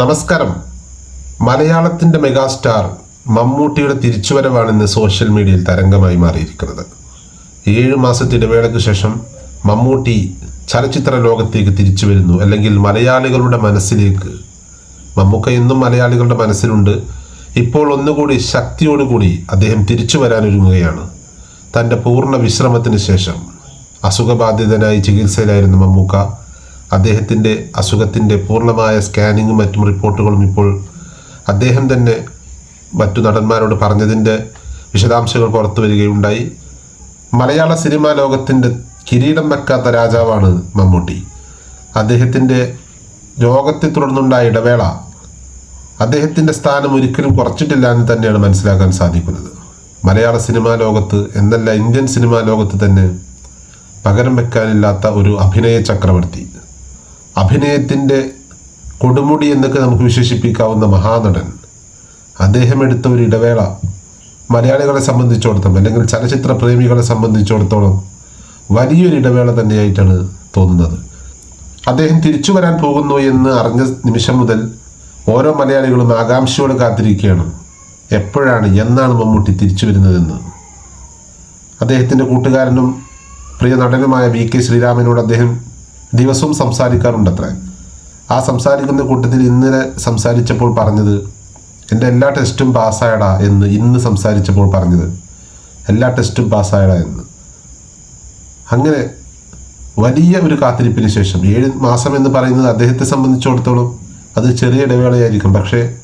നമസ്കാരം. മലയാളത്തിന്റെ മെഗാസ്റ്റാർ മമ്മൂട്ടിയുടെ തിരിച്ചുവരവാണ് ഇന്ന് സോഷ്യൽ മീഡിയയിൽ തരംഗമായി മാറിയിരിക്കുന്നത്. ഏഴ് മാസത്തെ ഇടവേളയ്ക്ക് ശേഷം മമ്മൂട്ടി ചലച്ചിത്ര ലോകത്തേക്ക് തിരിച്ചു വരുന്നു അല്ലെങ്കിൽ മലയാളികളുടെ മനസ്സിലേക്ക് മമ്മൂക്ക എന്നും മലയാളികളുടെ മനസ്സിലുണ്ട്. ഇപ്പോൾ ഒന്നുകൂടി ശക്തിയോടുകൂടി അദ്ദേഹം തിരിച്ചു വരാനൊരുങ്ങുകയാണ് തന്റെ പൂർണ വിശ്രമത്തിന് ശേഷം അസുഖബാധിതനായി ചികിത്സയിലായിരുന്നു മമ്മൂക്ക അദ്ദേഹത്തിന്റെ അസുഖത്തിന്റെ പൂർണമായ സ്കാനിങ്ങും മറ്റും റിപ്പോർട്ടുകളും ഇപ്പോൾ അദ്ദേഹം തന്നെ മറ്റു നടന്മാരോട് പറഞ്ഞതിന്റെ വിശദാംശങ്ങൾ പുറത്തു വരികയുണ്ടായി. മലയാള സിനിമാ ലോകത്തിന്റെ കിരീടം വെക്കാത്ത രാജാവാണ് മമ്മൂട്ടി. അദ്ദേഹത്തിന്റെ രോഗത്തെ തുടർന്നുണ്ടായ ഇടവേള അദ്ദേഹത്തിന്റെ സ്ഥാനം ഒരിക്കലും കുറച്ചിട്ടില്ല എന്ന് തന്നെയാണ് മനസ്സിലാക്കാൻ സാധിക്കുന്നത്. മലയാള സിനിമാ ലോകത്ത് എന്നല്ല ഇന്ത്യൻ സിനിമാ ലോകത്ത് തന്നെ പകരം വെക്കാനില്ലാത്ത ഒരു അഭിനയ ചക്രവർത്തി. അഭിനയത്തിന്റെ കൊടുമുടി എന്നൊക്കെ നമുക്ക് വിശേഷിപ്പിക്കാവുന്ന മഹാനടൻ. അദ്ദേഹം എടുത്ത ഒരു ഇടവേള മലയാളികളെ സംബന്ധിച്ചിടത്തോളം അല്ലെങ്കിൽ ചലച്ചിത്ര പ്രേമികളെ സംബന്ധിച്ചിടത്തോളം വലിയൊരു ഇടവേള തന്നെയായിട്ടാണ് തോന്നുന്നത്. അദ്ദേഹം തിരിച്ചു വരാൻ പോകുന്നു എന്ന് അറിഞ്ഞ നിമിഷം മുതൽ ഓരോ മലയാളികളും ആകാംക്ഷയോട് കാത്തിരിക്കുകയാണ്. എപ്പോഴാണ് എന്നാണ് മമ്മൂട്ടി തിരിച്ചു വരുന്നതെന്ന്. അദ്ദേഹത്തിന്റെ കൂട്ടുകാരനും പ്രിയ നടനുമായ വി കെ ശ്രീരാമനോട് അദ്ദേഹം ദിവസവും സംസാരിക്കാറുണ്ട് അത്ര ആ സംസാരിക്കുന്ന കൂട്ടത്തിൽ ഇന്നലെ സംസാരിച്ചപ്പോൾ പറഞ്ഞത് എന്റെ എല്ലാ ടെസ്റ്റും പാസ്സായടാ എന്ന് ഇന്ന് സംസാരിച്ചപ്പോൾ പറഞ്ഞത് എല്ലാ ടെസ്റ്റും പാസ്സായടാ എന്ന്. അങ്ങനെ വലിയ ഒരു കാത്തിരിപ്പിന് ശേഷം ഏഴ് മാസം എന്ന് പറയുന്നത് അദ്ദേഹത്തെ സംബന്ധിച്ചിടത്തോളം അത് ചെറിയ ഇടവേളയായിരിക്കും. പക്ഷേ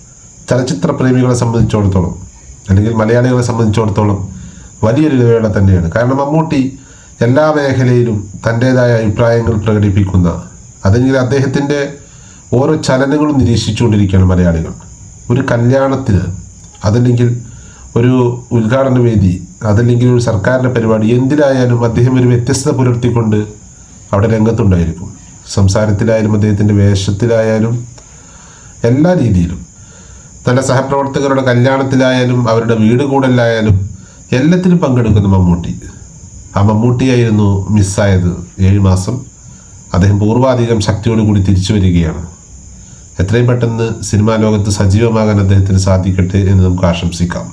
ചലച്ചിത്ര പ്രേമികളെ സംബന്ധിച്ചിടത്തോളം അല്ലെങ്കിൽ മലയാളികളെ സംബന്ധിച്ചിടത്തോളം വലിയൊരു ഇടവേള തന്നെയാണ്. കാരണം മമ്മൂട്ടി എല്ലാ മേഖലയിലും തന്റേതായ അഭിപ്രായങ്ങൾ പ്രകടിപ്പിക്കുന്ന അതെങ്കിൽ അദ്ദേഹത്തിന്റെ ഓരോ ചലനങ്ങളും നിരീക്ഷിച്ചുകൊണ്ടിരിക്കുകയാണ് മലയാളികൾ. ഒരു കല്യാണത്തിന് അതല്ലെങ്കിൽ ഒരു ഉദ്ഘാടന വേദി അതല്ലെങ്കിൽ ഒരു സർക്കാരിന്റെ പരിപാടി എന്തിനായാലും അദ്ദേഹം ഒരു വ്യത്യസ്തത പുലർത്തിക്കൊണ്ട് അവിടെ രംഗത്തുണ്ടായിരിക്കും. സംസാരത്തിലായാലും അദ്ദേഹത്തിന്റെ വേഷത്തിലായാലും എല്ലാ രീതിയിലും. തന്റെ സഹപ്രവർത്തകരുടെ കല്യാണത്തിലായാലും അവരുടെ വീട് കൂടലായാലും എല്ലാത്തിലും പങ്കെടുക്കുന്ന മമ്മൂട്ടി. ആ മമ്മൂട്ടിയായിരുന്നു മിസ്സായത് ഏഴ് മാസം. അദ്ദേഹം പൂർവാധികം ശക്തിയോടുകൂടി തിരിച്ചു വരികയാണ്. എത്രയും പെട്ടെന്ന് സിനിമാ ലോകത്ത് സജീവമാകാൻ അദ്ദേഹത്തിന് സാധിക്കട്ടെ എന്ന് നമുക്ക് ആശംസിക്കാം.